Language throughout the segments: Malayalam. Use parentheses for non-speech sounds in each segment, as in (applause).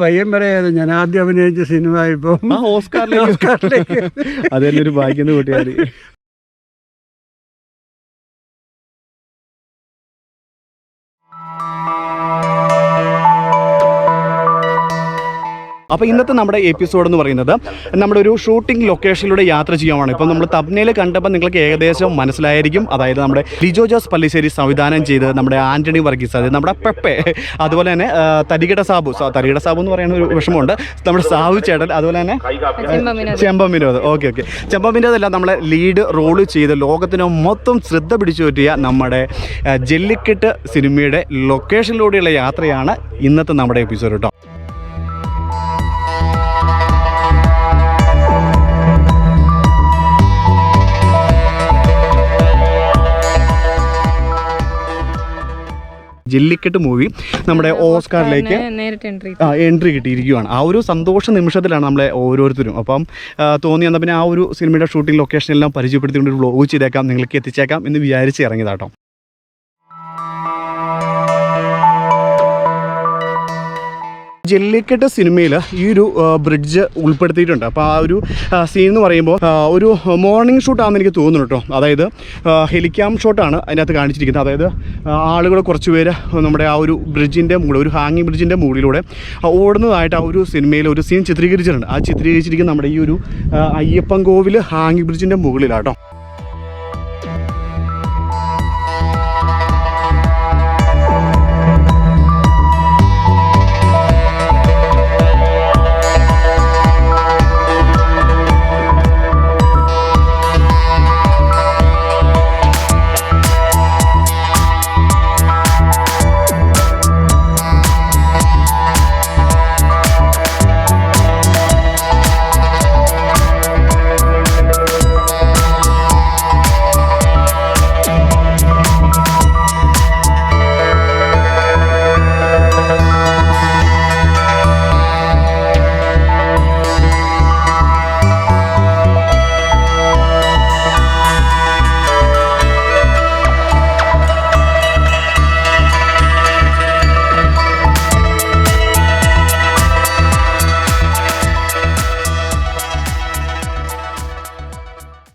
പയ്യൻ പറയാതെ ഞാൻ ആദ്യം അഭിനയിച്ച സിനിമ ഇപ്പം ആ ഓസ്കാറിലേക്ക്. അതെന്നെ അത് തന്നെ ഒരു ഭാഗ്യം കൂട്ടിയാൽ അപ്പോൾ ഇന്നത്തെ നമ്മുടെ എപ്പിസോഡ് എന്ന് പറയുന്നത് നമ്മുടെ ഒരു ഷൂട്ടിംഗ് ലൊക്കേഷനിലൂടെ യാത്ര ചെയ്യുവാണ്. ഇപ്പം നമ്മൾ തബ്നയിൽ കണ്ടപ്പോൾ നിങ്ങൾക്ക് ഏകദേശം മനസ്സിലായിരിക്കും. അതായത് നമ്മുടെ ലിജോ ജോസ് പള്ളിശ്ശേരി സംവിധാനം ചെയ്ത് നമ്മുടെ ആന്റണി വർഗീസ് അതായത് നമ്മുടെ പെപ്പെ അതുപോലെ തന്നെ തരികിട സാബു തരികിട സാബു എന്ന് പറയുന്ന ഒരു വിഷമമുണ്ട്. നമ്മുടെ സാബു ചേട്ടൻ അതുപോലെ തന്നെ ചെമ്പം വിനോദ്. ഓക്കെ ഓക്കെ ചെമ്പം വിനോദ് അല്ല നമ്മളെ ലീഡ് റോൾ ചെയ്ത് ലോകത്തിന് മൊത്തം ശ്രദ്ധ പിടിച്ചു പറ്റിയ നമ്മുടെ ജെല്ലിക്കെട്ട് സിനിമയുടെ ലൊക്കേഷനിലൂടെയുള്ള യാത്രയാണ് ഇന്നത്തെ നമ്മുടെ എപ്പിസോഡ് കേട്ടോ ജല്ലിക്കെട്ട് മൂവി നമ്മുടെ ഓസ്കാറിലേക്ക് ആ എൻട്രി കിട്ടിയിരിക്കുകയാണ് ആ ഒരു സന്തോഷ നിമിഷത്തിലാണ് നമ്മളെ ഓരോരുത്തരും. അപ്പം തോന്നി എന്നാൽ പിന്നെ ആ ഒരു സിനിമയുടെ ഷൂട്ടിംഗ് ലൊക്കേഷനെല്ലാം പരിചയപ്പെടുത്തിക്കൊണ്ട് ഒരു വ്ലോഗ് ചെയ്തേക്കാം നിങ്ങൾക്ക് എത്തിച്ചേക്കാം എന്ന് വിചാരിച്ച് ഇറങ്ങിയതാട്ടോ. ജല്ലിക്കെട്ട് സിനിമയിൽ ഈ ഒരു ബ്രിഡ്ജ് ഉൾപ്പെടുത്തിയിട്ടുണ്ട്. അപ്പോൾ ആ ഒരു സീൻ എന്ന് പറയുമ്പോൾ ഒരു മോർണിംഗ് ഷൂട്ടാണെന്ന് എനിക്ക് തോന്നുന്നു കേട്ടോ അതായത് ഹെലിക്യാം ഷോട്ടാണ് അതിനകത്ത് കാണിച്ചിരിക്കുന്നത്. അതായത് ആളുകൾ കുറച്ച് പേര് നമ്മുടെ ആ ഒരു ബ്രിഡ്ജിന്റെ മുകളിൽ ഒരു ഹാങ്ങിങ് ബ്രിഡ്ജിന്റെ മുകളിലൂടെ ഓടുന്നതായിട്ട് ആ ഒരു സിനിമയിൽ ഒരു സീൻ ചിത്രീകരിച്ചിട്ടുണ്ട്. ആ ചിത്രീകരിച്ചിരിക്കുന്ന നമ്മുടെ ഈ ഒരു അയ്യപ്പൻ കോവിൽ ഹാങ്ങിങ് ബ്രിഡ്ജിന്റെ മുകളിലാട്ടോ.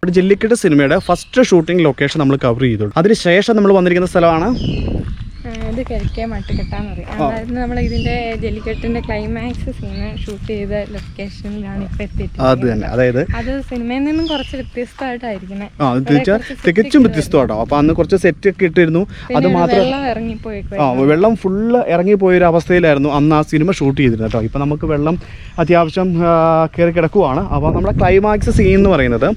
ഇവിടെ ജെല്ലിക്കെട്ട് സിനിമയുടെ ഫസ്റ്റ് ഷൂട്ടിംഗ് ലൊക്കേഷൻ നമ്മൾ കവർ ചെയ്തു അതിനുശേഷം നമ്മൾ വന്നിരിക്കുന്ന സ്ഥലമാണ്? ഇത് കിഴക്കേ മട്ടുകെട്ടാന്ന് പറയും. അതായത് നമ്മൾ ഇതിന്റെ ജല്ലിക്കെട്ടിന്റെ ക്ലൈമാക്സ് സീന് ഷൂട്ട് ചെയ്ത ലൊക്കേഷനിലാണ് ഇപ്പൊ അത് എത്തിയിട്ടുള്ളത് തന്നെ. അതായത് അത് സിനിമയിൽ നിന്നും കുറച്ച് വ്യത്യസ്തമായിട്ടായിരിക്കണേ. തികച്ചും വ്യത്യസ്തമാട്ടോ. അപ്പൊ അന്ന് കുറച്ച് സെറ്റ് ഒക്കെ ഇട്ടിരുന്നു. അത് മാത്രം വെള്ളം ഇറങ്ങിപ്പോയേക്കും ആ വെള്ളം ഫുള്ള് ഇറങ്ങിപ്പോയ ഒരു അവസ്ഥയിലായിരുന്നു അന്ന് ആ സിനിമ ഷൂട്ട് ചെയ്തിരുന്നത് കേട്ടോ. ഇപ്പൊ നമുക്ക് വെള്ളം അത്യാവശ്യം കയറി കിടക്കുവാണ്. അപ്പോൾ നമ്മുടെ ക്ലൈമാക്സ് സീൻ എന്ന് പറയുന്നത്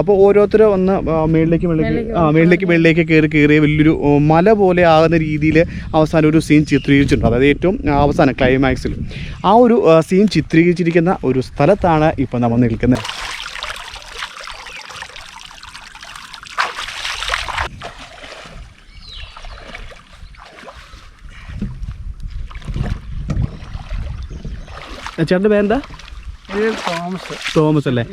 അപ്പോൾ ഓരോരുത്തരും ഒന്ന് മേളിലേക്ക് മേളിലേക്ക് ആ മേളിലേക്ക് മേളിലേക്ക് കയറി കയറി വലിയൊരു മല പോലെ ആകുന്ന രീതിയിൽ അവസാനം ഒരു സീൻ ചിത്രീകരിച്ചിട്ടുണ്ട്. അതായത് ഏറ്റവും അവസാനം ക്ലൈമാക്സിൽ ആ ഒരു സീൻ ചിത്രീകരിച്ചിരിക്കുന്ന ഒരു സ്ഥലത്താണ് ഇപ്പം നമ്മൾ നിൽക്കുന്നത്. ചേട്ടന്റെ പേരെന്താ? തോമസ്. തോമസ് അല്ലേ.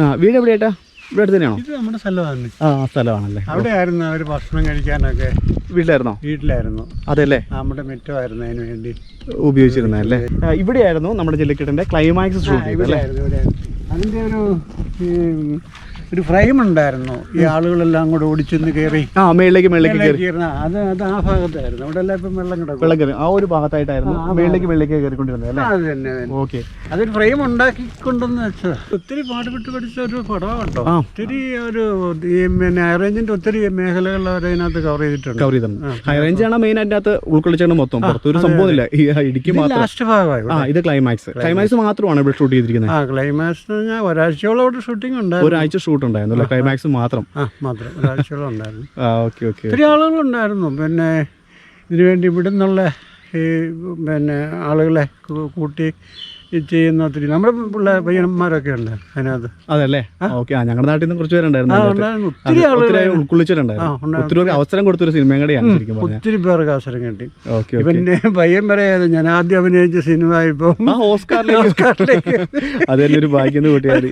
ആ വീട് എവിടെയായിട്ടാ? ഇവിടെ അടുത്ത് തന്നെയാണോ ഇത് നമ്മുടെ സ്ഥലമാണ്. ആ സ്ഥലമാണല്ലേ. അവിടെ ആയിരുന്നു അവർ ഭക്ഷണം കഴിക്കാനൊക്കെ വീട്ടിലായിരുന്നോ? വീട്ടിലായിരുന്നു. അതല്ലേ നമ്മുടെ മിറ്റമായിരുന്നു അതിന് വേണ്ടി. ഉപയോഗിച്ചിരുന്നല്ലേ ഇവിടെയായിരുന്നു നമ്മുടെ ജെല്ലിക്കെട്ടിന്റെ ക്ലൈമാക്സ് ഷൂട്ട് ഇവിടെയായിരുന്നു ഇവിടെയായിരുന്നു. ഒരു ഒരു ഫ്രെയിം ഉണ്ടായിരുന്നു. ഈ ആളുകളെല്ലാം കൂടെ ഓടിച്ചെന്ന് കയറി ആ മേളിലേക്ക് മേളിലേക്ക് കയറി അത് അത് ആ ഭാഗത്തായിരുന്നു. അവിടെ എല്ലാം ഇപ്പം വെള്ളം കിടക്കും. വെള്ളം കയറി. ആ ഒരു ഭാഗത്തായിട്ടായിരുന്നു മേളിലേക്ക് മേളിലേക്ക് കയറിക്കൊണ്ടിരുന്നത് അല്ലേ? അത് തന്നെ ഓക്കെ. അതൊരു ഫ്രെയിം ഉണ്ടാക്കിക്കൊണ്ടെന്ന് വെച്ചാൽ ഒത്തിരി പാടുപെട്ട് പഠിച്ച ഒരു പടമുണ്ടോ. ഒത്തിരി ഒരു പിന്നെ ഹൈറേഞ്ചിന്റെ ഒത്തിരി മേഖലകൾ അതിനകത്ത് കവർ ചെയ്തിട്ടുണ്ട്. കവർ ചെയ്തിട്ടുണ്ട്. ഹൈറേഞ്ച് ആണ് മെയിൻ അതിന്റെ അകത്ത് ഉൾക്കൊള്ളിച്ചാണ് മൊത്തം. പുറത്തൊരു സംഭവമില്ല ഈ ഇടുക്കി മാത്രം. ലാസ്റ്റ് ഭാഗമായി ആ ഇത് ക്ലൈമാക്സ് ക്ലൈമാക്സ് മാത്രമാണ് ഇവിടെ ഷൂട്ട് ചെയ്തിരിക്കുന്നത്. ആ ക്ലൈമാക്സ് ഞാൻ ഒരാഴ്ചയോളം അവിടെ ഷൂട്ടിംഗ് ഉണ്ട് ഒരാഴ്ച ഷൂട്ട് ഉണ്ടായിരുന്നു അല്ലേ? ക്ലൈമാക്സ് മാത്രം. ആ മാത്രം. ഒരാഴ്ചയോളം ഉണ്ടായിരുന്നു (laughs) ആ ഓക്കെ ഓക്കെ ഒത്തിരി ആളുകളുണ്ടായിരുന്നു. പിന്നെ ഇതിനുവേണ്ടി ഇവിടെ നിന്നുള്ള ഈ പിന്നെ ആളുകളെ കൂട്ടി ചെയ്യുന്ന ഒത്തിരി നമ്മുടെ പിള്ളേർ പയ്യന്മാരൊക്കെ ഉണ്ട് അതിനകത്ത്. അതല്ലേ? ഓക്കെ. ആ ഞങ്ങളുടെ നാട്ടിൽ നിന്ന് കുറച്ച് പേരുണ്ടായിരുന്നു ഒത്തിരി ഉൾക്കൊള്ളിച്ചിട്ടുണ്ടായിരുന്നു. ഒത്തിരി പേർക്ക് അവസരം കൊടുത്തൊരു സിനിമയും കൂടെയാണ് ഒത്തിരി പേർക്ക് അവസരം കിട്ടി. പിന്നെ പയ്യൻ പറയാതെ ഞാൻ ആദ്യം അഭിനയിച്ച സിനിമ ഇപ്പം ആ ഓസ്കാറിലേക്ക്. ഓസ്കാറിലേക്ക്. അത് തന്നെ ഒരു ഭാഗ്യം കൂട്ടിയാൽ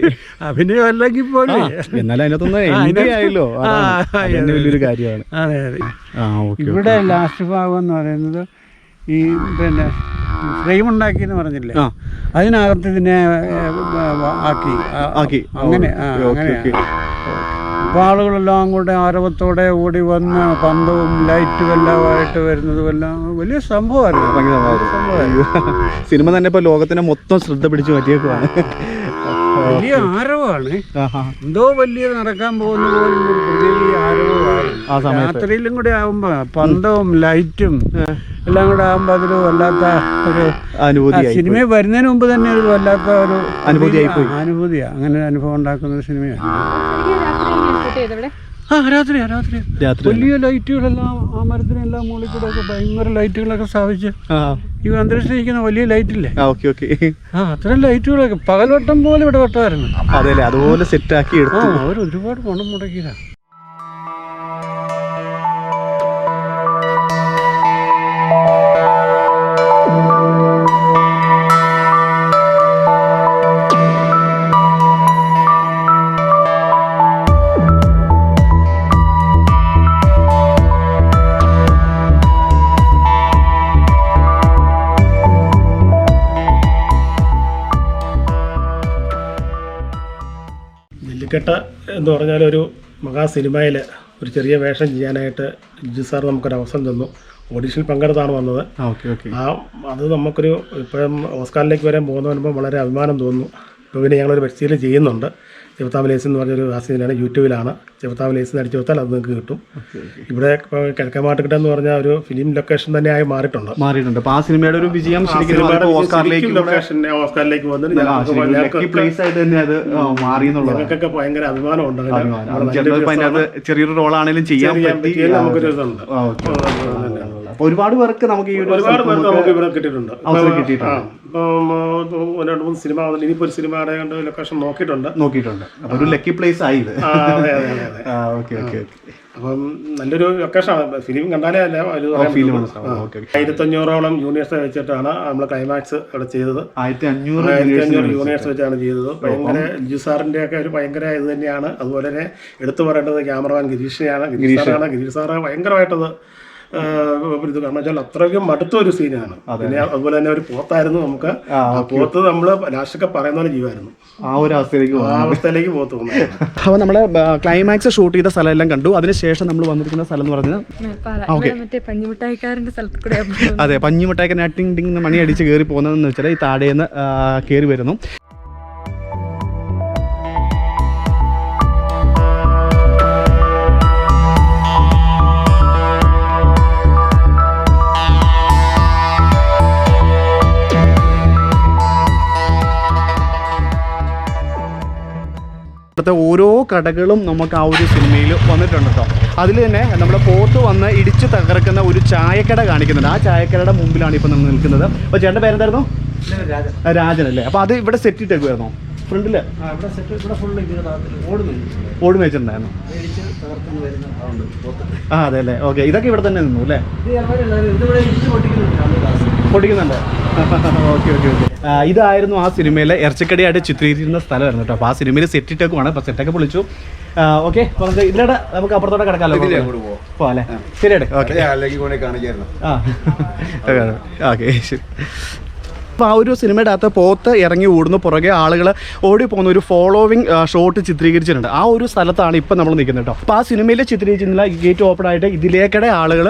അഭിനയം അല്ലെങ്കിൽ പോലെ എന്നാലും അതിനകത്തൊന്ന് ആയല്ലോ. വലിയൊരു കാര്യമാണ്. അതെ അതെ. ഇവിടെ ലാസ്റ്റ് ഭാഗം എന്ന് പറയുന്നത് ഈ പിന്നെ ഫ്രെയിം ഉണ്ടാക്കി എന്ന് പറഞ്ഞില്ലേ. അതിനകത്ത് ഇതിനെ ആക്കി. ആക്കി. അങ്ങനെ അപ്പൊ അങ്ങനെ അപ്പോൾ ആളുകളെല്ലാം കൂടെ ആരവത്തോടെ ഓടി വന്ന് പന്തവും ലൈറ്റും എല്ലാം ആയിട്ട് വരുന്നതും എല്ലാം വലിയ സംഭവമായിരുന്നു. സിനിമ തന്നെ ഇപ്പൊ ലോകത്തിനെ മൊത്തം ശ്രദ്ധ പിടിച്ചു പറ്റിയേക്കുവാണ് വലിയ ആരവാണ്. എന്തോ വലിയ നടക്കാൻ പോകുന്ന പോലും ഒരു ആരവമായിരുന്നു ആ സമയത്ത്. രാത്രിയിലും കൂടി ആകുമ്പോ പന്തവും ലൈറ്റും എല്ലാം കൂടെ ആകുമ്പോ അതൊരു വല്ലാത്ത ഒരു അനുഭൂതി സിനിമ വരുന്നതിന് മുമ്പ് തന്നെ ഒരു വല്ലാത്ത ഒരു അനുഭൂതിയായി പോയി. അനുഭൂതിയാ. അങ്ങനെ ഒരു അനുഭവം ഉണ്ടാക്കുന്ന ഒരു സിനിമയാണ് ആ രാത്രി രാത്രി വലിയ ലൈറ്റുകളെല്ലാം ആ മരത്തിനെല്ലാം മുകളിൽ കൂടെ ഒക്കെ ഭയങ്കര ലൈറ്റുകളൊക്കെ സ്ഥാപിച്ച് ആ. ഈ അന്തരീക്ഷിക്കുന്ന ഇരിക്കുന്ന വലിയ ലൈറ്റില്ലേ? ഇല്ലേ ഓക്കെ ഓക്കെ. ആ അത്രയും ലൈറ്റുകളൊക്കെ. പകൽവട്ടം പോലെ ഇവിടെ വട്ടമായിരുന്നു. അതെ അതുപോലെ സെറ്റ് ആക്കി എടുത്തു. അവർ ഒരുപാട് പണം മുടക്കിയതാ. ജല്ലിക്കെട്ട് എന്ന് പറഞ്ഞാൽ ഒരു മഹാ സിനിമയിൽ ഒരു ചെറിയ വേഷം ചെയ്യാനായിട്ട് ജിജു സാർ നമുക്കൊരു അവസരം തന്നു. ഓഡീഷനിൽ പങ്കെടുത്താണ് വന്നത്. Okay okay. ആ അത് നമുക്കൊരു ഇപ്പം ഓസ്കാറിലേക്ക് വരാൻ പോകുന്ന വരുമ്പോൾ വളരെ അഭിമാനം തോന്നുന്നു. ഇപ്പോൾ പിന്നെ ഞങ്ങളൊരു പരിശീലനം ചെയ്യുന്നുണ്ട്. ചെറുത്താം ലേസ് എന്ന് പറഞ്ഞൊരു ആസിനാണ് യൂട്യൂബിലാണ്. ചെവത്താവ് ലേസ് അടിച്ചു കൊടുത്താൽ അത് നിങ്ങൾക്ക് കിട്ടും. ഇവിടെ കിഴക്കമാട്ടുകിട്ടെന്ന് കിഴക്കമാട്ടുകിട്ട എന്ന് പറഞ്ഞാൽ ഒരു ഫിലിം ലൊക്കേഷൻ തന്നെ ആയി മാറിയിട്ടുണ്ട്. മാറിയിട്ടുണ്ട് ആ സിനിമയുടെ ഒരു വിജയം ഓസ്കാറിലേക്ക് ഞങ്ങൾക്കൊക്കെ ഭയങ്കര അഭിമാനമുണ്ട്. ചെറിയൊരു റോൾ ആണെങ്കിലും ചെയ്യാൻ നമുക്കൊരു ഇതുണ്ട് ആ, ഓക്കെ. അപ്പൊ ഒരുപാട് പേർക്ക് നമുക്ക് ഈ ഒരു ഒരുപാട് പേർക്ക് നമുക്ക് ഇവിടെ കിട്ടിയിട്ടുണ്ട്. അവസരം കിട്ടിയിട്ടുണ്ട്. ഇപ്പം രണ്ട് മൂന്ന് സിനിമ ഇനിയിപ്പോൾ ഒരു സിനിമയുടെ കണ്ട് ലൊക്കേഷൻ നോക്കിയിട്ടുണ്ട്. നോക്കിയിട്ടുണ്ട്. അപ്പൊ ഒരു ലക്കി പ്ലേസ് ആയി ഇത്. അതെ അതെ അതെ ഓക്കെ ഓക്കെ ഓക്കെ അപ്പം നല്ലൊരു ലൊക്കേഷനാണ് ഫിലിം കണ്ടാലേ അല്ല ആയിരത്തഞ്ഞൂറോളം യൂണിവേഴ്സ് വെച്ചിട്ടാണ് നമ്മൾ ക്ലൈമാക്സ് അവിടെ ചെയ്തത്. ആയിരത്തി അഞ്ഞൂറ് യൂണിവേഴ്സ് വെച്ചാണ് ചെയ്തത്. ഭയങ്കര ലിജു സാറിന്റെ ഒക്കെ ഒരു ഭയങ്കര ഇത് തന്നെയാണ്. അതുപോലെ തന്നെ എടുത്തു പറയേണ്ടത് ക്യാമറമാൻ ഗിരീഷിനെയാണ്. ഗിരീഷ്. സാറാണ്. ഗിരീഷ് സാറ് ഭയങ്കരമായിട്ടത് ഇത് കാരണം വെച്ചാൽ അത്രയ്ക്കും മടുത്ത ഒരു സീനാണ് പിന്നെ അതുപോലെ തന്നെ ഒരു പോത്തായിരുന്നു നമുക്ക്. പോത്ത് നമ്മൾ ലാസ്റ്റൊക്കെ പറയുന്ന പോലെ ജീവായിരുന്നു ആ ഒരു അവസ്ഥയിലേക്ക് ആ അവസ്ഥയിലേക്ക് പോത്ത് പോകുന്നത് അപ്പോൾ നമ്മൾ ക്ലൈമാക്സ് ഷൂട്ട് ചെയ്ത സ്ഥലം എല്ലാം കണ്ടു. അതിനുശേഷം നമ്മൾ വന്നിരിക്കുന്ന സ്ഥലം എന്ന് പറഞ്ഞാൽ കൂടെ അതെ പഞ്ഞിമുട്ടായിക്കാരൻ ടിങ് ടിങ് മണി അടിച്ച് കയറി പോകുന്നതെന്ന് വെച്ചാൽ ഈ താടേന്ന് കയറി വരുന്നു. ഇവിടുത്തെ ഓരോ കടകളും നമുക്ക് ആ ഒരു സിനിമയിൽ വന്നിട്ടുണ്ട് കേട്ടോ. അതിൽ തന്നെ നമ്മുടെ പോത്ത് വന്ന് ഇടിച്ച് തകർക്കുന്ന ഒരു ചായക്കട കാണിക്കുന്നുണ്ട്. ആ ചായക്കടയുടെ മുമ്പിലാണ് ഇപ്പോൾ നമ്മൾ നിൽക്കുന്നത്. അപ്പോൾ ചേട്ടന്റെ പേരെന്തായിരുന്നു? രാജൻ. അല്ലേ അപ്പോൾ അത് ഇവിടെ സെറ്റ് ഇട്ടേക്കുമായിരുന്നോ ഫ്രണ്ടിൽ ഓട് മേച്ചിട്ടുണ്ടായിരുന്നു ആ അതെ അല്ലേ? ഓക്കെ ഇതൊക്കെ ഇവിടെ തന്നെ നിന്നു അല്ലേ? പൊട്ടിക്കുന്നുണ്ട് ഓക്കെ ഓക്കെ ഓക്കെ. ഇതായിരുന്നു ആ സിനിമയിലെ ഇറച്ചിക്കടിയായിട്ട് ചിത്രീകരിച്ചിരുന്ന സ്ഥലമായിരുന്നു കേട്ടോ. അപ്പോൾ ആ സിനിമയിൽ സെറ്റ് ഇട്ടേക്കുവാണ്. അപ്പോൾ സെറ്റൊക്കെ പൊളിച്ചു. ഓക്കെ നമുക്ക് ഇതിലൂടെ നമുക്ക് അപ്പുറത്തോടെ കിടക്കാമല്ലോ പോവാം. അല്ലേ? ശരിയാട്ടെ ഓക്കെ. ആ ഓക്കെ (laughs) ശരി. അപ്പോൾ ആ ഒരു സിനിമയുടെ അകത്ത് പോത്ത് ഇറങ്ങി ഓടുന്ന. പുറകെ ആളുകൾ ഓടി പോകുന്ന ഒരു ഫോളോവിങ് ഷോട്ട് ചിത്രീകരിച്ചിട്ടുണ്ട്. ആ ഒരു സ്ഥലത്താണ് ഇപ്പം നമ്മൾ നിൽക്കുന്നത് കേട്ടോ അപ്പോൾ ആ സിനിമയിൽ ചിത്രീകരിച്ചിരുന്ന ഗേറ്റ് ഓപ്പൺ ആയിട്ട് ഇതിലേക്കടെ ആളുകൾ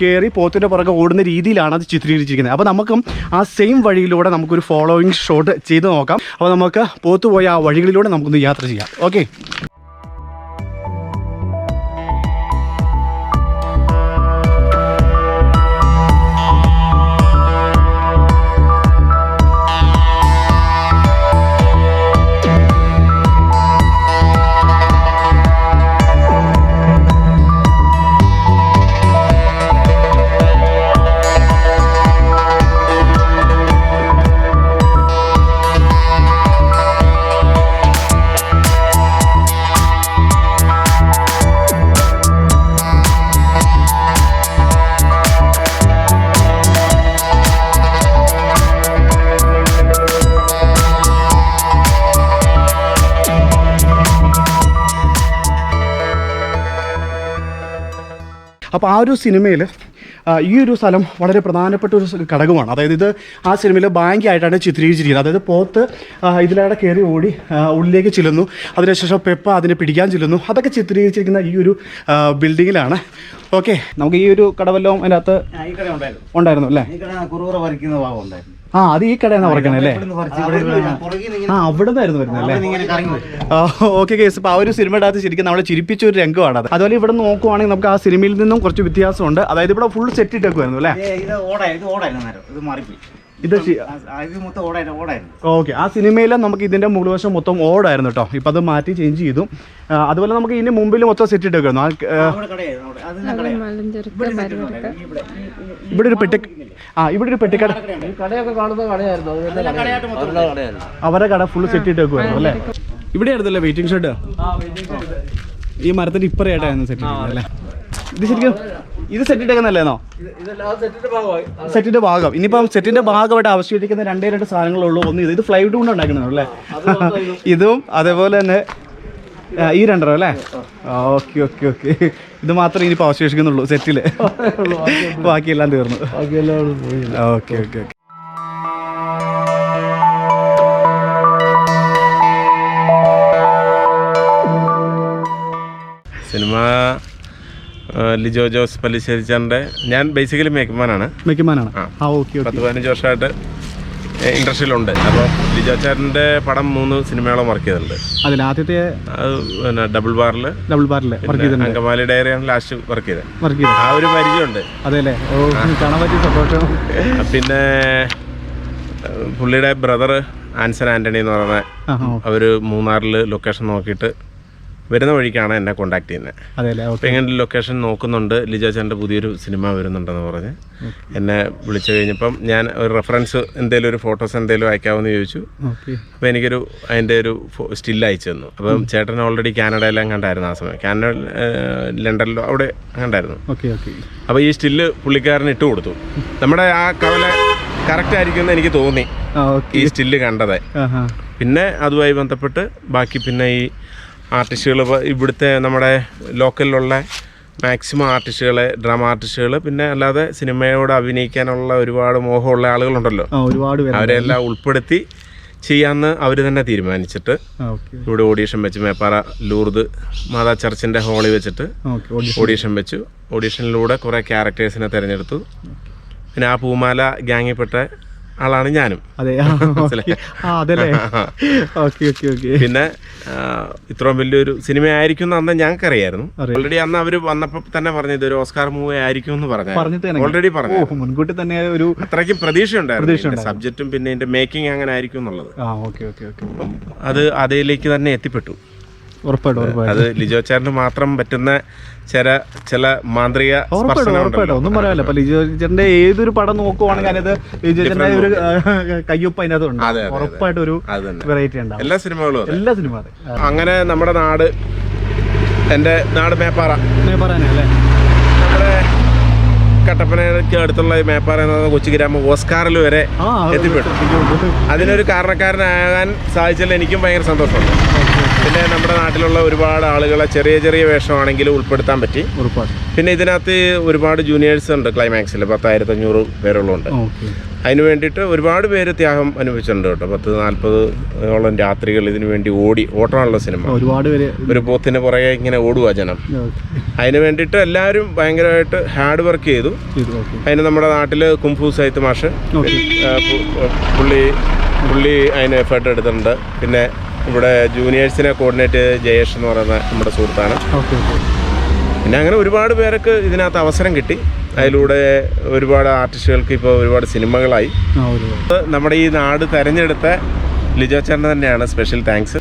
കയറി പോത്തിന്റെ പുറകെ ഓടുന്ന രീതിയിലാണ് അത് ചിത്രീകരിച്ചിരിക്കുന്നത്. അപ്പോൾ നമുക്കും ആ സെയിം വഴിയിലൂടെ നമുക്കൊരു ഫോളോവിങ് ഷോട്ട് ചെയ്ത് നോക്കാം. അപ്പോൾ നമുക്ക് പോത്തുപോയ ആ വഴികളിലൂടെ നമുക്കൊന്ന് യാത്ര ചെയ്യാം. ഓക്കെ അപ്പോൾ ആ ഒരു സിനിമയിൽ ഈ ഒരു സ്ഥലം വളരെ പ്രധാനപ്പെട്ട ഒരു ഘടകമാണ്. അതായത് ഇത് ആ സിനിമയിൽ ബാങ്കായിട്ടാണ് ചിത്രീകരിച്ചിരിക്കുന്നത്. അതായത് പോത്ത് ഇതിലൂടെ കയറി ഓടി ഉള്ളിലേക്ക് ചെല്ലുന്നു. അതിനുശേഷം പെപ്പ അതിനെ പിടിക്കാൻ ചെല്ലുന്നു. അതൊക്കെ ചിത്രീകരിച്ചിരിക്കുന്ന ഈ ഒരു ബിൽഡിങ്ങിലാണ്. ഓക്കെ നമുക്ക് ഈ ഒരു കടവല്ലോ അതിനകത്ത് ഉണ്ടായിരുന്നു. അല്ലേ? ഈ വരയ്ക്കുന്ന ഭാഗം ഉണ്ടായിരുന്നു. ആ അത് ഈ കടയാണ് പറയണേ അല്ലേ? ആ അവിടെ നിന്നായിരുന്നു വരുന്നത് അല്ലേ? ഇങ്ങനെ ഇങ്ങനെ കറങ്ങി ഓക്കെ കേസ്. ഇപ്പൊ ആ ഒരു സിനിമ അകത്ത് ശരിക്കും നമ്മളെ ചിരിപ്പിച്ച ഒരു രംഗമാണ് അത് അതുപോലെ ഇവിടെ നോക്കുവാണെങ്കിൽ നമുക്ക് ആ സിനിമയിൽ നിന്നും കുറച്ച് വ്യത്യാസമുണ്ട്. അതായത് ഇവിടെ ഫുൾ സെറ്റ് ഇട്ടേക്കുമായിരുന്നു അല്ലേ? ഇത് ഓടായിരുന്നു ഇത് മാറിപ്പോയി. ഇത് ഓക്കെ. ആ സിനിമയിൽ നമുക്ക് ഇതിന്റെ മുകൾവശം മൊത്തം ഓടായിരുന്നു കേട്ടോ ഇപ്പൊ അത് മാറ്റി ചേഞ്ച് ചെയ്തു. അതുപോലെ നമുക്ക് ഇതിന് മുമ്പിൽ മൊത്തം സെറ്റ് ഇട്ടേക്കായിരുന്നു. ഇവിടെ ഒരു പെട്ടി ആ ഇവിടെ ഒരു പെട്ടിക്കട അവരെ കട ഫുൾ സെറ്റ് ഇട്ടേക്കുമായിരുന്നു അല്ലേ? ഇവിടെ ആയിരുന്നല്ലേ വെയിറ്റിംഗ് ഷെഡ് ഈ മരത്തിന്റെ ഇപ്പറയായിട്ടായിരുന്നു സെറ്റ് അല്ലേ? ഇത് ശരിക്കും ഇത് സെറ്റ് ഇട്ടേക്കുന്നല്ലേന്നോ സെറ്റിന്റെ ഭാഗം. ഇനിയിപ്പം സെറ്റിന്റെ ഭാഗമായിട്ട് അവശേഷിക്കുന്ന രണ്ടേ രണ്ട് സാധനങ്ങളുള്ളൂ. ഒന്ന് ഇത്. ഇത് ഫ്ലൈവുഡ് കൊണ്ട് ഉണ്ടാക്കുന്നതാണ് അല്ലേ? (laughs) ഇതും അതേപോലെ തന്നെ ഈ രണ്ടര അല്ലേ? Okay okay okay. ഇത് മാത്രമേ ഇനിയിപ്പോൾ അവശേഷിക്കുന്നുള്ളൂ സെറ്റിൽ (laughs) ബാക്കിയെല്ലാം തീർന്നു. Okay okay okay. Cinema Lijo Jose പല്ലിശ്ശേരിച്ചാറിന്റെ ഞാൻ ബേസിക്കലി മേക്കമാനാണ് മേക്കുമാനാണ് ആ. ഓക്കെ പത്ത് പതിനഞ്ച് വർഷമായിട്ട് ഇൻഡസ്ട്രിയിലുണ്ട്. അപ്പോൾ ലിജോ ചാറിന്റെ പടം മൂന്ന് സിനിമയോളം വർക്ക് ചെയ്തിട്ടുണ്ട്. അതിൽ ആദ്യത്തെ അത് പിന്നെ ഡബിൾ ബാറിൽ ഡബിൾ ബാറിൽ വർക്ക് ചെയ്തിട്ടുണ്ട്. അങ്കമാലി ഡയറിയാണ് ലാസ്റ്റ് വർക്ക് ചെയ്തത്. വർക്ക് ചെയ്തത്. ആ ഒരു പരിചയമുണ്ട്. അതെ അല്ലേ ഓ കാണാൻ പറ്റിയ സന്തോഷം. പിന്നെ പുള്ളിയുടെ ബ്രദർ ആൻസൺ ആന്റണി എന്ന് പറയുന്ന ആ അവർ മൂന്നാറിൽ ലൊക്കേഷൻ നോക്കിയിട്ട് വരുന്ന വഴിക്കാണ് എന്നെ കോണ്ടാക്ട് ചെയ്യുന്നത് അപ്പോൾ ഇങ്ങനെ ലൊക്കേഷൻ നോക്കുന്നുണ്ട്. ലിജോ ചേട്ടന്റെ പുതിയൊരു സിനിമ വരുന്നുണ്ടെന്ന് പറഞ്ഞ്. എന്നെ വിളിച്ചു കഴിഞ്ഞപ്പം ഞാൻ ഒരു റെഫറൻസ് എന്തെങ്കിലും ഒരു ഫോട്ടോസ് എന്തെങ്കിലും അയക്കാമെന്ന് ചോദിച്ചു. അപ്പോൾ എനിക്കൊരു അതിന്റെ ഒരു സ്റ്റിൽ അയച്ചു തന്നു. അപ്പം ചേട്ടൻ ഓൾറെഡി കാനഡയിലും കണ്ടായിരുന്നു ആ സമയം. കാനഡ ലണ്ടനിലോ അവിടെ കണ്ടായിരുന്നു. ഓക്കെ ഓക്കെ അപ്പോൾ ഈ സ്റ്റില്ല് പുള്ളിക്കാരൻ ഇട്ട് കൊടുത്തു. നമ്മുടെ ആ കവല കറക്റ്റ് ആയിരിക്കുമെന്ന് എനിക്ക് തോന്നി. ഈ സ്റ്റില്ല് കണ്ടത് ആ ആ പിന്നെ അതുമായി ബന്ധപ്പെട്ട് ബാക്കി പിന്നെ ഈ ആർട്ടിസ്റ്റുകൾ ഇവിടുത്തെ നമ്മുടെ ലോക്കലിലുള്ള മാക്സിമം ആർട്ടിസ്റ്റുകൾ ഡ്രാമ ആർട്ടിസ്റ്റുകൾ പിന്നെ അല്ലാതെ സിനിമയോട് അഭിനയിക്കാനുള്ള ഒരുപാട് മോഹമുള്ള ആളുകളുണ്ടല്ലോ. ഒരുപാട് അവരെല്ലാം ഉൾപ്പെടുത്തി ചെയ്യാമെന്ന് അവർ തന്നെ തീരുമാനിച്ചിട്ട് ഇവിടെ ഓഡീഷൻ വെച്ച് മേപ്പാറ ലൂർദ് മാതാ ചർച്ചിന്റെ ഹോളിൽ വെച്ചിട്ട് ഓഡീഷൻ. വെച്ചു. ഓഡീഷനിലൂടെ കുറേ ക്യാരക്ടേഴ്സിനെ തിരഞ്ഞെടുത്തു. പിന്നെ ആ പൂമാല ഗ്യാങ്ങിൽപ്പെട്ട ആളാണ് ഞാനും. അതെ. അതെല്ലേ? Okay okay okay. പിന്നെ ഇത്രയും വലിയൊരു സിനിമ ആയിരിക്കും അന്ന് ഞങ്ങൾക്കറിയായിരുന്നു. അറിയായിരുന്നു ഓൾറെഡി അന്ന് അവർ വന്നപ്പോൾ തന്നെ പറഞ്ഞത് ഒരു ഓസ്കാർ മൂവി ആയിരിക്കും എന്ന് പറഞ്ഞു ഓൾറെഡി പറഞ്ഞു മുൻകൂട്ടി തന്നെ ഒരു അത്രയ്ക്കും പ്രതീക്ഷ ഉണ്ടായിരുന്നു സബ്ജക്റ്റും പിന്നെ ഇതിന്റെ മേക്കിംഗ് അങ്ങനെ ആയിരിക്കും എന്നുള്ളത്. അത് അതിലേക്ക് തന്നെ എത്തിപ്പെട്ടു. അത് ലിജോ ചേട്ടന് മാത്രം പറ്റുന്ന ചില ചില മാന്ത്രിക ഉറപ്പായിട്ടും ഉറപ്പായിട്ടും. ഒന്നും പറയാനില്ല. അപ്പൊ ലിജോ ചേട്ടന്റെ ഏതൊരു പടം നോക്കുവാണെങ്കിൽ അതിനകത്ത് ലിജോ ഒരു കയ്യൊപ്പ് അതിനകത്ത് ഉണ്ട് അതെ, അതെ, അതെ. ഉറപ്പായിട്ടും ഒരു വെറൈറ്റി ഉണ്ടാവും. എല്ലാ സിനിമകളും എല്ലാ സിനിമ അങ്ങനെ നമ്മുടെ നാട് എന്റെ നാട് മേപ്പാറ. മേപ്പാറല്ലേ നമ്മുടെ കട്ടപ്പനയ്ക്ക് അടുത്തുള്ള മേപ്പാറ എന്ന കൊച്ചു ഗ്രാമം ഓസ്കാറിൽ വരെ എത്തിപ്പെട്ടു. അതിനൊരു കാരണക്കാരനാകാൻ സാധിച്ചാൽ എനിക്കും ഭയങ്കര സന്തോഷമുണ്ട്. പിന്നെ നമ്മുടെ നാട്ടിലുള്ള ഒരുപാട് ആളുകളെ ചെറിയ ചെറിയ വേഷമാണെങ്കിലും ഉൾപ്പെടുത്താൻ പറ്റി. പിന്നെ ഇതിനകത്ത് ഒരുപാട് ജൂനിയേഴ്സ് ഉണ്ട് ക്ലൈമാക്സിൽ പത്തായിരത്തി അഞ്ഞൂറ് പേരുള്ളതുണ്ട് അതിന് വേണ്ടിയിട്ട് ഒരുപാട് പേര് ത്യാഗം അനുഭവിച്ചിട്ടുണ്ട് കേട്ടോ. പത്ത് നാൽപ്പത് ഓളം രാത്രികൾ ഇതിനു വേണ്ടി ഓടി ഓട്ടമുള്ള സിനിമ. ഒരുപാട് പേര് ഒരു പോത്തിന് പുറകെ ഇങ്ങനെ ഓടുക ജനം. അതിന് വേണ്ടിയിട്ട് എല്ലാവരും ഭയങ്കരമായിട്ട് ഹാർഡ് വർക്ക് ചെയ്തു. അതിന് നമ്മുടെ നാട്ടിൽ കുംഫു സൈത്ത് മാഷ് പുള്ളി പുള്ളി അതിന് എഫേർട്ട് എടുത്തിട്ടുണ്ട്. പിന്നെ ഇവിടെ ജൂനിയേഴ്സിനെ കോർഡിനേറ്റ് ജയേഷ് എന്ന് പറയുന്ന നമ്മുടെ സുഹൃത്താണ്. പിന്നെ അങ്ങനെ ഒരുപാട് പേർക്ക് ഇതിനകത്ത് അവസരം കിട്ടി. അതിലൂടെ ഒരുപാട് ആർട്ടിസ്റ്റുകൾക്ക് ഇപ്പോൾ ഒരുപാട് സിനിമകളായി. നമ്മുടെ ഈ നാട് തെരഞ്ഞെടുത്ത ലിജോ ചേട്ടൻ തന്നെയാണ് സ്പെഷ്യൽ താങ്ക്സ്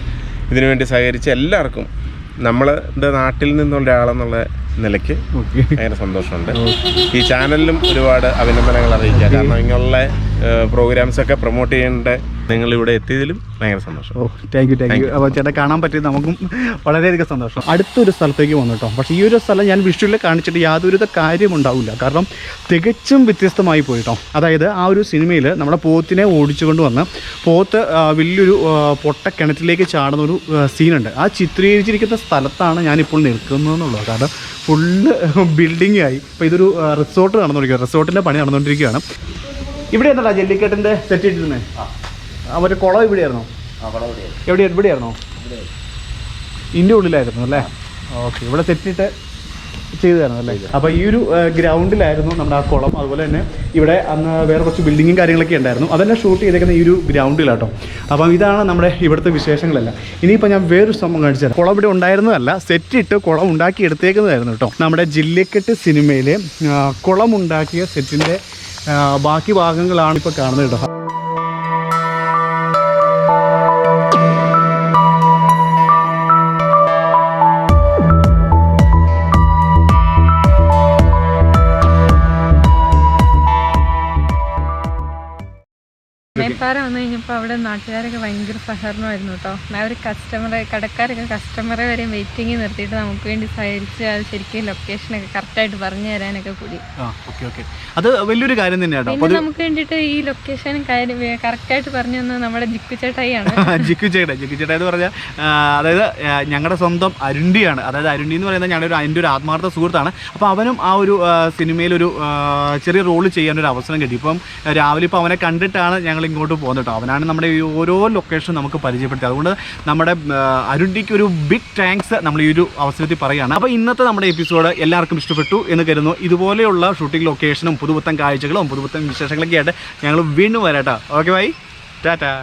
ഇതിനുവേണ്ടി സഹകരിച്ച എല്ലാവർക്കും നമ്മളുടെ നാട്ടിൽ നിന്നുള്ള ആളെന്നുള്ള നിലയ്ക്ക് ഭയങ്കര സന്തോഷമുണ്ട്. ഈ ചാനലിലും ഒരുപാട് അഭിനന്ദനങ്ങൾ അറിയിക്കുക. കാരണം ഇങ്ങനെയുള്ള പ്രോഗ്രാംസ് ഒക്കെ പ്രൊമോട്ട് ചെയ്യേണ്ട നിങ്ങൾ ഇവിടെ എത്തിയതിലും ഭയങ്കര സന്തോഷം. ഓ താങ്ക് യു താങ്ക് യു അപ്പോൾ ചേട്ടാ കാണാൻ പറ്റിയത് നമുക്കും വളരെയധികം സന്തോഷം. അടുത്തൊരു സ്ഥലത്തേക്ക് വന്നു കേട്ടോ. പക്ഷേ ഈ ഒരു സ്ഥലം ഞാൻ വിഷുവിൽ കാണിച്ചിട്ട് യാതൊരുവിധ കാര്യം ഉണ്ടാവില്ല. കാരണം തികച്ചും വ്യത്യസ്തമായി പോയിട്ടോ അതായത് ആ ഒരു സിനിമയിൽ നമ്മുടെ പോത്തിനെ ഓടിച്ചുകൊണ്ട് വന്ന് പോത്ത് വലിയൊരു പൊട്ടക്കിണറ്റിലേക്ക് പൊട്ട കിണറ്റിലേക്ക് ചാടുന്ന ഒരു സീനുണ്ട് ആ ചിത്രീകരിച്ചിരിക്കുന്ന സ്ഥലത്താണ് ഞാനിപ്പോൾ നിൽക്കുന്നതെന്നുള്ളത്. കാരണം ഫുള്ള് ബിൽഡിംഗ് ആയി. ഇപ്പോൾ ഇതൊരു റിസോർട്ട് നടന്നുകൊണ്ടിരിക്കുക റിസോർട്ടിന്റെ പണി നടന്നുകൊണ്ടിരിക്കുകയാണ്. ഇവിടെ എന്താ ജെല്ലിക്കെട്ടിന്റെ ആ. മറ്റേ കുളം ഇവിടെയായിരുന്നോ? എവിടെ എവിടെയായിരുന്നോ ഇതിന്റെ ഉള്ളിലായിരുന്നു അല്ലേ? ഓക്കെ ഇവിടെ തെറ്റിട്ട് ചെയ്തതായിരുന്നു അല്ലേ? അപ്പോൾ ഈ ഒരു ഗ്രൗണ്ടിലായിരുന്നു നമ്മുടെ ആ കുളം. അതുപോലെ തന്നെ ഇവിടെ അന്ന് വേറെ കുറച്ച് ബിൽഡിങ്ങും കാര്യങ്ങളൊക്കെ ഉണ്ടായിരുന്നു. അതെല്ലാം ഷൂട്ട് ചെയ്തേക്കുന്ന ഈ ഒരു ഗ്രൗണ്ടിലാട്ടോ. അപ്പം ഇതാണ് നമ്മുടെ ഇവിടുത്തെ വിശേഷങ്ങളെല്ലാം. ഇനിയിപ്പോൾ ഞാൻ വേറൊരു സംഭവം കാണിച്ചു തരാം. കുളം ഇവിടെ ഉണ്ടായിരുന്നതല്ല സെറ്റിട്ട് കുളം ഉണ്ടാക്കി എടുത്തേക്കുന്നതായിരുന്നു കേട്ടോ. നമ്മുടെ ജില്ലക്കെട്ട് സിനിമയിലെ കുളം ഉണ്ടാക്കിയ സെറ്റിന്റെ ബാക്കി ഭാഗങ്ങളാണ് ഇപ്പോൾ കാണുന്നത് കേട്ടോ. മേപ്പാറ വന്നു കഴിഞ്ഞപ്പോൾ അവിടെ നാട്ടുകാരൊക്കെ ഭയങ്കര സഹകരണമായിരുന്നു കേട്ടോ. ഒരു കസ്റ്റമറെ കടക്കാരൊക്കെ കസ്റ്റമറെ വരെ വെയിറ്റിംഗ് നിർത്തിയിട്ട് നമുക്ക് വേണ്ടി സഹകരിച്ച് അത് ശരിക്കും ലൊക്കേഷനൊക്കെ കറക്റ്റായിട്ട് പറഞ്ഞു തരാനൊക്കെ കൂടി. ആ അത് വലിയൊരു കാര്യം തന്നെയാണ് പിന്നെ നമുക്ക് വേണ്ടിയിട്ട് ഈ ലൊക്കേഷൻ കാര്യം കറക്റ്റായിട്ട് പറഞ്ഞു തന്നത് നമ്മുടെ ജിക്കു ചേട്ടായിയാണ്. ജിക്കു ചേട്ടായി. ജിക്കു ചേട്ടായി എന്ന് പറഞ്ഞാൽ അതായത് ഞങ്ങളുടെ സ്വന്തം അരുണ്ടിയാണ്. അതായത് അരുണ്ടി എന്ന് പറയുന്നത് ഞങ്ങളുടെ ഒരു എന്റെ ഒരു ആത്മാർത്ഥ സുഹൃത്താണ്. അപ്പോൾ അവനും ആ ഒരു സിനിമയിൽ സിനിമയിലൊരു ചെറിയ റോൾ ചെയ്യാനൊരു അവസരം കിട്ടി. ഇപ്പം രാവിലെ ഇപ്പോൾ അവനെ കണ്ടിട്ടാണ് ഞങ്ങൾ ഇങ്ങോട്ട് പോകുന്നത് കേട്ടോ അവനാണ് നമ്മുടെ ഈ ഓരോ ലൊക്കേഷൻ നമുക്ക് പരിചയപ്പെടുത്തി അതുകൊണ്ട് നമ്മുടെ അരുണ്ടിക്ക് ഒരു ബിഗ് താങ്ക്സ് നമ്മൾ ഈ ഒരു അവസരത്തിൽ പറയുകയാണ്. അപ്പോൾ ഇന്നത്തെ നമ്മുടെ എപ്പിസോഡ് എല്ലാവർക്കും ഇഷ്ടപ്പെട്ടു എന്ന് കരുതുന്നു. ഇതുപോലെയുള്ള ഷൂട്ടിംഗ് ലൊക്കേഷനും പുതുപുത്തൻ കാഴ്ചകളും പുതുപുത്തൻ വിശേഷങ്ങളൊക്കെ ആയിട്ട് ഞങ്ങൾ വീണ്ടും വരാട്ടോ. Okay bye Tata